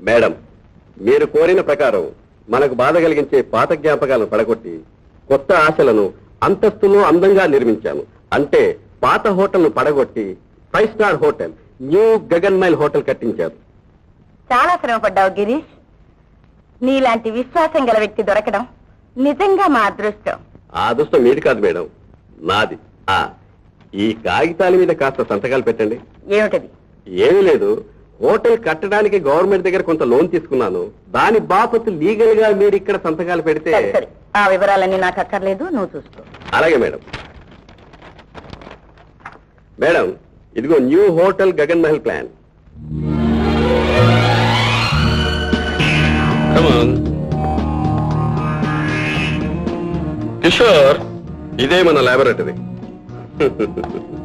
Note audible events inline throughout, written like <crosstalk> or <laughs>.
Madam మీరు కోరిన ప్రకారం మనకు బాధ కలిగించే పాత జ్ఞాపకాలను పడగొట్టి కొత్త ఆశలను అంతస్తులో అందంగా నిర్మించాను. అంటే పాత హోటల్ను పడగొట్టి five star hotel new Gagan Mahal hotel కట్టించారు. చాలా శ్రమపడ్డావు గిరీష్. నీలాంటి విశ్వాసం గల వ్యక్తి దొరకడం నిజంగా మా అదృష్టం. ఆ అదృష్టం మీది కాదు మేడం నాది. ఆ ఈ కాగితాల మీద కాస్త సంతకాలు పెట్టండి. ఏమిటది? ఏమీ లేదు హోటల్ కట్టడానికి గవర్నమెంట్ దగ్గర కొంత లోన్ తీసుకున్నాను. దాని బాపతు లీగల్గా మీరు ఇక్కడ సంతకాలు పెడితే సరే సరే. ఆ వివరాలన్నీ నాకు అక్కర్లేదు నువ్వు చూసుకో. అలాగే మేడం. మేడం ఇదిగో new hotel Gagan Mahal plan. Kishore ఇదే మన లాబొరేటరీ <laughs>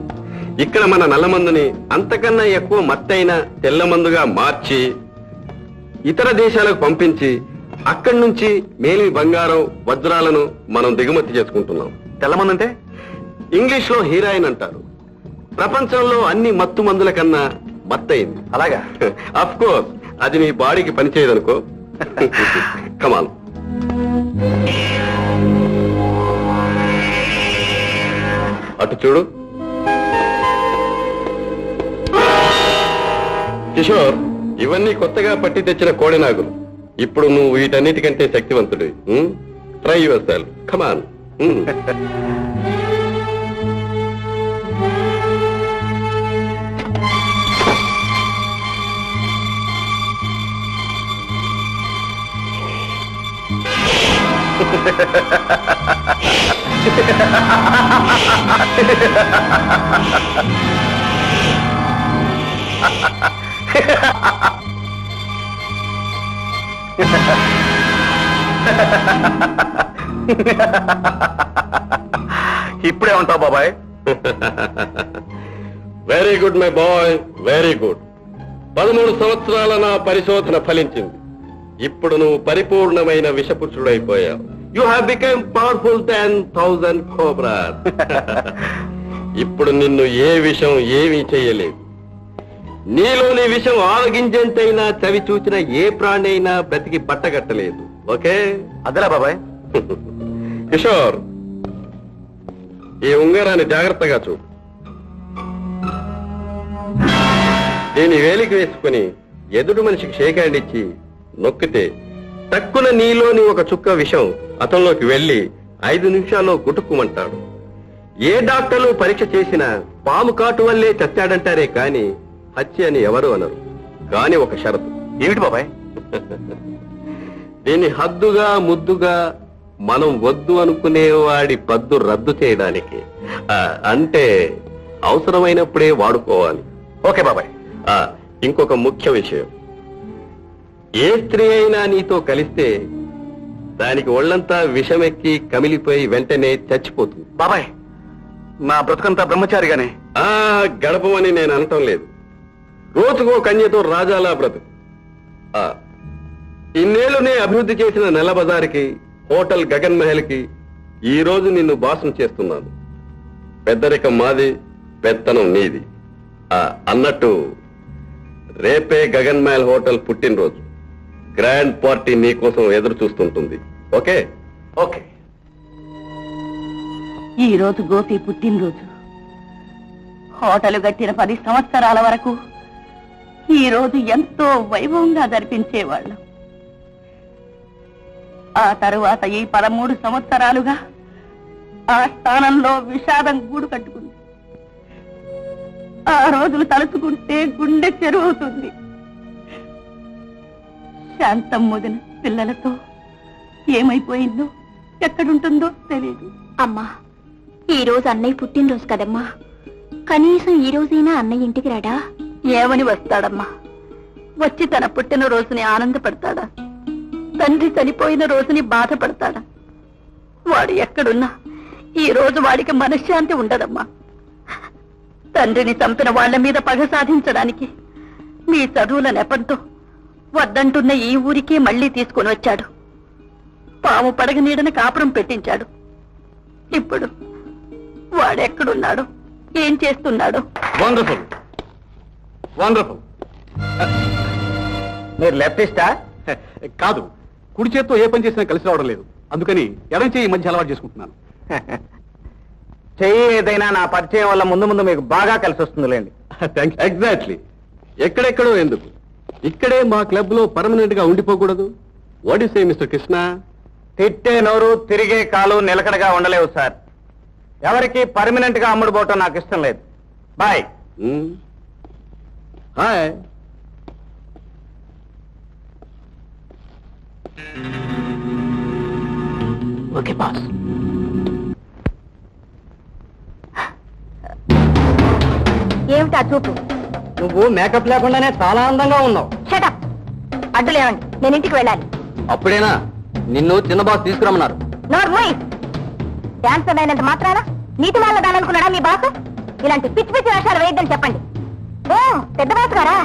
ఇక్కడ మన నల్లమందుని అంతకన్నా ఎక్కువ మత్తైన తెల్లమందుగా మార్చి ఇతర దేశాలకు పంపించి అక్కడి నుంచి మేలి బంగారం వజ్రాలను మనం దిగుమతి చేసుకుంటున్నాం. తెల్లమంది అంటే ఇంగ్లీష్లో హీరాయిన్ అంటారు. ప్రపంచంలో అన్ని మత్తు మందుల కన్నా మత్తయింది అలాగా? <laughs> అఫ్ కోర్స్ అది మీ బాడీకి పనిచేయదనుకో. <laughs> కమాన్ అటు చూడు. కిషోర్ ఇవన్నీ కొత్తగా పట్టి తెచ్చిన కోడెనాగులు ఇప్పుడు నువ్వు వీటన్నిటికంటే శక్తివంతుడు ట్రై యువర్ సెల్ఫ్ కమాన్ <laughs> ఇప్పుడే ఉంటావు బాబాయ్. Very good my boy very good పదమూడు సంవత్సరాల నా పరిశోధన ఫలించింది. ఇప్పుడు నువ్వు పరిపూర్ణమైన విషపురుషుడైపోయావు. You have become powerful ten thousand cobras ఇప్పుడు నిన్ను ఏ విషయం ఏమీ చేయలేదు. నీలోని విషయం ఆరగింజంతైనా చవి చూచిన ఏ ప్రాణి అయినా బ్రతికి పట్టగట్టలేదు ఓకే? అదలా బాబాయ్. కిషోర్ ఈ ఉంగరాన్ని జాగ్రత్తగా చూడు. దీని వేలికి వేసుకుని ఎదుటి మనిషికి షేక్ హ్యాండ్ ఇచ్చి నొక్కితే తక్కువ నీలోని ఒక చుక్క విషం అతనిలోకి వెళ్ళి ఐదు నిమిషాల్లో గుటుక్కుమంటాడు. ఏ డాక్టర్లు పరీక్ష చేసినా పాము కాటు వల్లే చచ్చాడంటారే కాని హత్య అని ఎవరు అనరు. కాని ఒక షరతు. ఏమిటి బాబాయ్? దీన్ని హద్దుగా ముద్దుగా మనం వద్దు అనుకునే వాడి పద్దు రద్దు చేయడానికి అంటే అవసరమైనప్పుడే వాడుకోవాలి. ఓకే బాబాయ్. ఇంకొక ముఖ్య విషయం. ఏ స్త్రీ అయినా నీతో కలిస్తే దానికి ఒళ్ళంతా విషమెక్కి కమిలిపోయి వెంటనే చచ్చిపోతుంది. బాబాయ్ నా బ్రతుకంతా బ్రహ్మచారిగానే. ఆ గడపమని నేను అనటం లేదు. రోజుకో కన్యతో రాజాలా బ్రతుకు. ఆ, ఇన్నేళ్ళు నే అభివృద్ధి చేసిన నెల బజార్కి హోటల్ గగన్ మహల్కి ఈ రోజు నిన్ను బాసం చేస్తున్నాను. పెద్దరికం మాది పెత్తనం నీది. ఆ, అన్నట్టు రేపే గగన్ మహల్ హోటల్ పుట్టినరోజు. గ్రాండ్ పార్టీ నీకోసం ఎదురు చూస్తుంటుంది. ఓకే? ఓకే. ఈ రోజు గోపి పుట్టినరోజు. హోటలు కట్టిన పది సంవత్సరాల వరకు ఈ రోజు ఎంతో వైభవంగా జరిపించేవాళ్ళం. ఆ తరువాత ఈ పదమూడు సంవత్సరాలుగా ఆ స్థానంలో విషాదం గూడు కట్టుకుంది. ఆ రోజులు తలుచుకుంటే గుండె చెరువుతుంది. శాంతం మొదన పిల్లలతో ఏమైపోయిందో ఎక్కడుంటుందో తెలియదు అమ్మా ఈ రోజు అన్నయ్య పుట్టినరోజు కదమ్మా. కనీసం ఈ రోజైనా అన్నయ్య ఇంటికి రాడా? ఏమని వస్తాడమ్మా? వచ్చి తన పుట్టిన రోజుని ఆనందపడతాడా? తండ్రి చనిపోయిన రోజుని బాధపడతాడా? వాడు ఎక్కడున్నా? ఈ రోజు వాడికి మనశ్శాంతి ఉండదమ్మా. తండ్రిని చంపిన వాళ్ళ మీద పగ సాధించడానికి మీ చదువుల నెపంతో వద్దంటున్న ఈ ఊరికి మళ్ళీ తీసుకొని వచ్చాడు. పాము పడగ నీడని కాపురం పెట్టించాడు. ఇప్పుడు వాడెక్కడున్నాడు? ఏం చేస్తున్నాడు? వండర్ఫుల్ మీరు లెఫ్టిస్టా? కాదు కుడి చేత్తో ఏ పని చేసినా కలిసి రావడం లేదు. అందుకని ఎడం చేయి మధ్య అలవాటు చేసుకుంటున్నాను. <laughs> చెయ్యి ఏదైనా నా పరిచయం వల్ల ముందు ముందు మీకు బాగా కలిసి వస్తుందిలేండి. థ్యాంక్ ఎగ్జాక్ట్లీ ఎక్కడెక్కడో ఎందుకు? ఇక్కడే మా క్లబ్లో పర్మనెంట్గా ఉండిపోకూడదు what is a mister Krishna తిట్టే నోరు తిరిగే కాలు నిలకడగా ఉండలేవు సార్. ఎవరికి పర్మనెంట్గా అమ్ముడుపోవటం నాకు ఇష్టం లేదు. Bye hi. Okay boss. ఏమిటా చూపు? నువ్వు మేకప్ లేకుండానే చాలా అందంగా ఉన్నావు. షటప్ అడ్డులేవండి నేను ఇంటికి వెళ్ళాలి. అప్పుడేనా? నిన్ను చిన్న బాస్ తీసుకురమ్మన్నారు. నోర్మోయ్ డాన్సర్ అయినంత మాత్రాన నీతి వాళ్ళ దాననుకున్నాడా మీ బాసు? ఇలాంటి పిచ్చి పిచ్చి వేషాలు వేయద్దని చెప్పండి. పెద్ద బాసు గారా?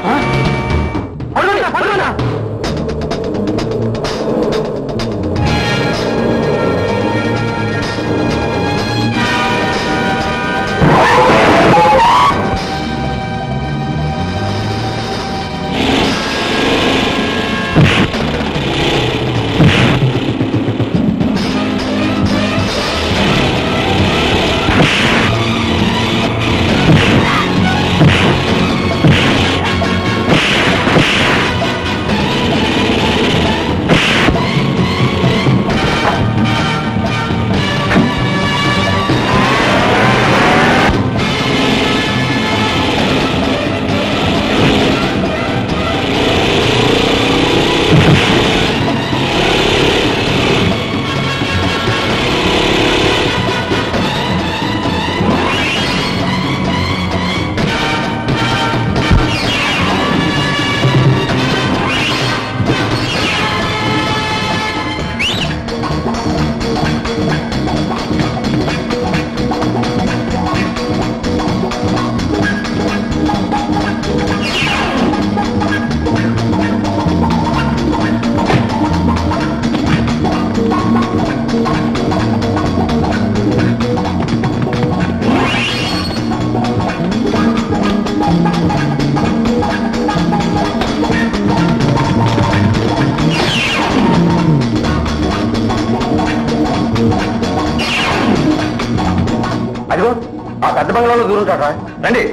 బంగ్లాలో దూరుంటారా రండి.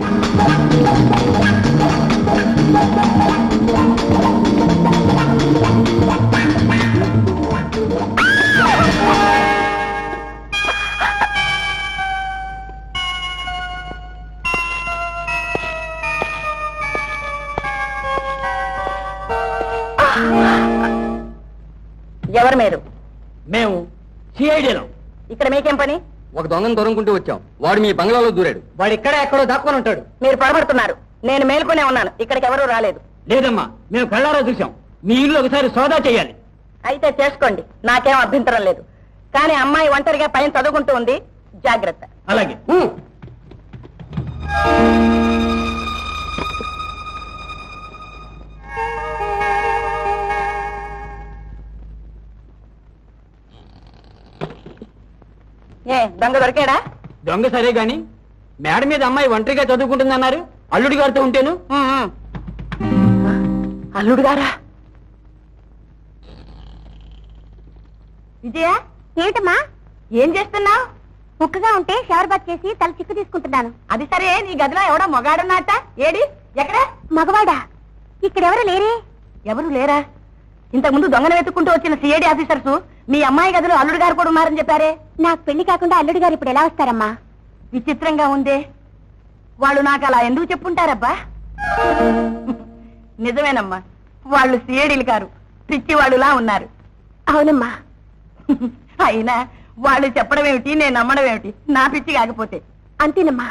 ఎవరు మీరు? మేము సిఐడిలో ఇక్కడ మీకేం పని? ఒక దొంగను దొరుకుంటూ వచ్చాం. వాడు మీ బంగ్లాలో దూరాడు. వాడు ఇక్కడ ఎక్కడో దాక్కొని ఉంటాడు. మీరు పొరపడుతున్నారు నేను మేల్కొనే ఉన్నాను. ఇక్కడికి ఎవరూ రాలేదు. లేదమ్మా మేము కళ్ళారా చూసాం మీ ఇల్లు ఒకసారి సోదా చేయాలి. అయితే చేసుకోండి. నాకేం అభ్యంతరం లేదు. కానీ అమ్మాయి ఒంటరిగా పైన చదువుకుంటూ ఉంది. జాగ్రత్త. అలాగే. దొంగ దొరికాడా? దొంగ సరే గాని మేడ మీద అమ్మాయి ఒంటరిగా చదువుకుంటుందన్నారు అల్లుడి గారితో ఉంటేను. అల్లుడు గారా? విజయ ఏమిటమ్మా? ఏం చేస్తున్నావు? ముక్కగా ఉంటే షవర్ బాత్ చేసి తల చిక్కు తీసుకుంటున్నాను. అది సరే నీ గదిలో ఎవడో మొగాడున్నట్ట ఏడి ఎక్కడ? మగవాడా? ఇక్కడెవరు లేరే? ఎవరు లేరా? ఇంతకు ముందు దొంగను వెతుక్కుంటూ వచ్చిన సిఐడి ఆఫీసర్స్ మీ అమ్మాయి గదిలో అల్లుడు గారు కూడా ఉన్నారని చెప్పారే? నాకు పెళ్ళి కాకుండా అల్లుడి గారు ఇప్పుడు ఎలా వస్తారమ్మా? విచిత్రంగా ఉందే. వాళ్ళు నాకు అలా ఎందుకు చెప్పుంటారబ్బా? నిజమేనమ్మా. వాళ్ళు సిఐడీలు కారు. పిచ్చి వాళ్ళులా ఉన్నారు. అవునమ్మా. అయినా వాళ్ళు చెప్పడం ఏమిటి నేను నమ్మడం ఏమిటి నా పిచ్చి కాకపోతే. అంతేనమ్మా.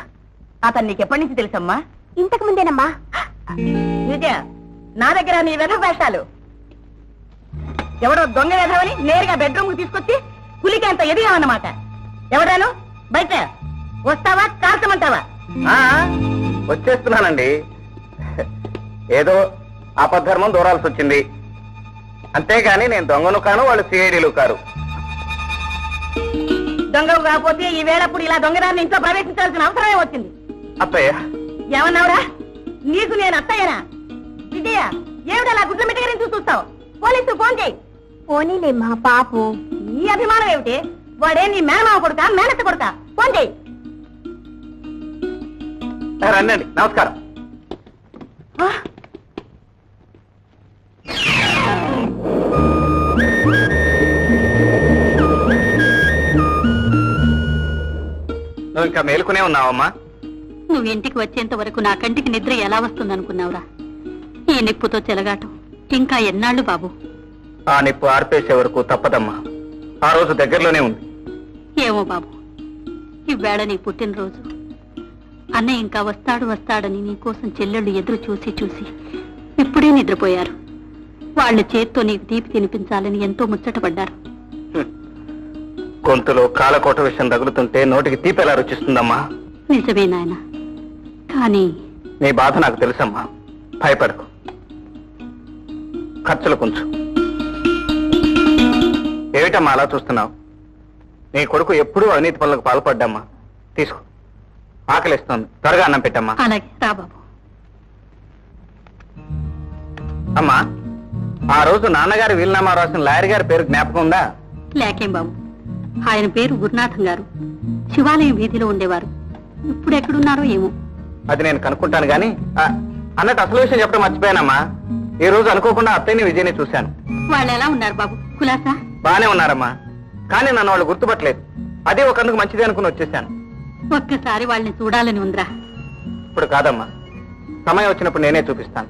అతను నీకు ఎప్పటి నుంచి తెలుసమ్మా? ఇంతకు ముందేనమ్మా. విజయ నా దగ్గర నీ వెధ వేషాలు. ఎవడో దొంగ వెధవని నేరుగా బెడ్రూమ్కు తీసుకొచ్చి పులికి అంత ఎదిగామన్నమాట ఎవడాను బయట. వస్తావా? కాల్చమంటావా? వచ్చేస్తున్నానండి. ఏదో అపధర్మం దూరాల్సి వచ్చింది. అంతేగాని నేను దొంగను కాను వాళ్ళు సిఐడీలు కారు. దొంగవు కాకపోతే ఈ వేళప్పుడు ఇలా దొంగదాన్ని ఇంట్లో ప్రవేశించాల్సిన అవసరమే వచ్చింది. అత్తయ్య. ఏమన్నావురా? నీకు నేను అత్తయ్యనా? విజయ ఏమిటి అలా గుడ్ల మిట్టగారిని చూసి చూస్తావు పోలీసు ఫోన్ చేయి. పోనీలే మా పాపు. ఈ అభిమానం ఏమిటి? వాడే నీ మేనమామ కొడుక మేనత్త కొడుక? చేయి రండి నమస్కారం. నువ్వు ఇంకా మేలుకునే ఉన్నావమ్మా? నువ్వు ఇంటికి వచ్చేంత వరకు నా కంటికి నిద్ర ఎలా వస్తుందనుకున్నావురా? ఈ నిప్పుతో చెలగాటం ఇంకా ఎన్నాళ్ళు బాబు? ఆ నిప్పు ఆర్పేసే వరకు తప్పదమ్మా. ఆ రోజు దగ్గరలోనే ఉంది. ఏమో బాబు ఈవేళ నీ పుట్టినరోజు. అన్నయ్య ఇంకా వస్తాడు వస్తాడని నీకోసం చెల్లెళ్ళు ఎదురు చూసి చూసి ఇప్పుడే నిద్రపోయారు. వాళ్ళ చేత్తో నీకు తీపి తినిపించాలని ఎంతో ముచ్చటపడ్డారు. గొంతులో కాలకోట విషయం తగులుతుంటే నోటికి తీపి ఎలా రుచిస్తుందమ్మా? నిజమే నాయన. కానీ నీ బాధ నాకు తెలుసమ్మా. భయపడకు. ఖర్చులు కొంచెం. ఏమిటమ్మా అలా చూస్తున్నావు? నీ కొడుకు ఎప్పుడూ అవినీతి పనులకు పాల్పడ్డమ్మా. తీసుకో. ఆకలిస్తోంది. త్వరగా అన్నం పెట్టమ్మా. అలాగే. రా బాబు. అమ్మా ఆ రోజు నాన్నగారి వీలునామా రాసిన లాయర్ గారి పేరు జ్ఞాపకం ఉందా? లేకేం బాబు. ఆయన పేరు గురునాథం గారు. శివాలయం వీధిలో ఉండేవారు. ఇప్పుడు ఎక్కడున్నారో ఏమో. అది నేను కనుక్కుంటాను గాని ఆ, అన్నట్టు అసలు విషయం చెప్పడం మర్చిపోయానమ్మా. ఈ రోజు అనుకోకుండా అత్తయ్యని విజయని చూశాను. వాళ్ళు ఎలా ఉన్నారు బాబు? కులాసా? బానే ఉన్నారమ్మా. కానీ నన్ను వాళ్ళు గుర్తుపట్టలేదు. అదే ఒకందుకు మంచిది అనుకుని వచ్చేసాను. ఒక్కసారి వాళ్ళని చూడాలని ఉందిరా. ఇప్పుడు కాదమ్మా. సమయం వచ్చినప్పుడు నేనే చూపిస్తాను.